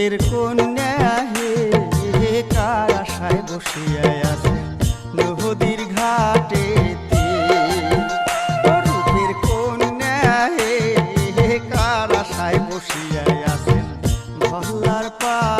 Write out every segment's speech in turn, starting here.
রূপের কন্যা হে কার আশায় বসিয়া আছে নদীর ঘাটে রূপের কন্যা হে কার আশায় বসিয়া আছেন? ভল্লার পা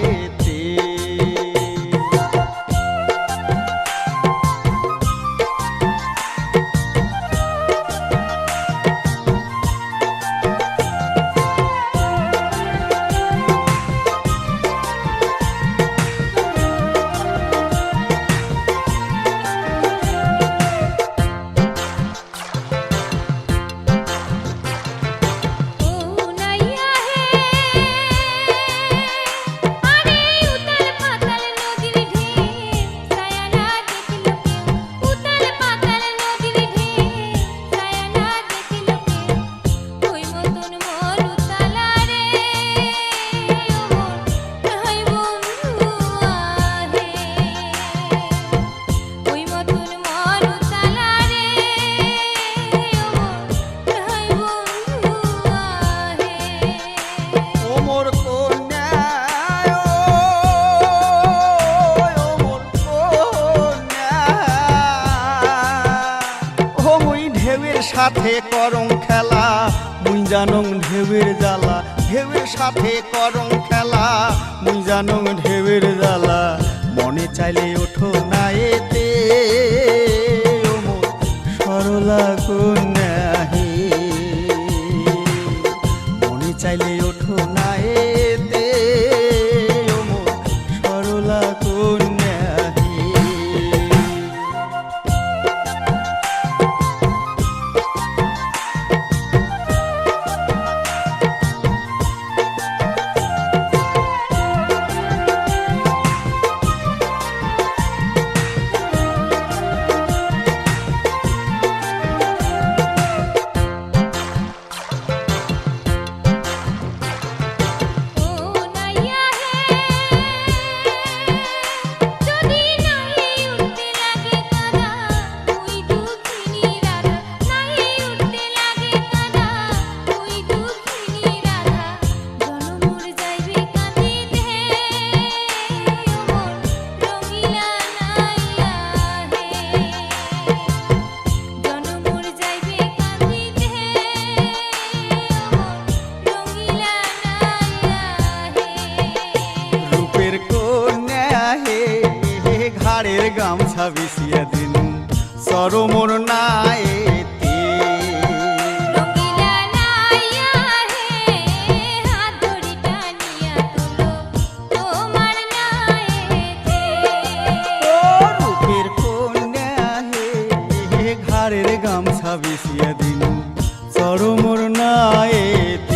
সাথে করং খেলা, মুই জানং ঢেউয়ের জ্বালা, ঢেউয়ের সাথে করং খেলা, মুই জানং ঢেউয়ের জ্বালা। মনে চাইলে ওঠো না এতে পাড়ের গামছা বিছিয়ে দিন। সরমর নাই ঘাড়ের গামছা বিছিয়ে দিন। সরমর নায়েতে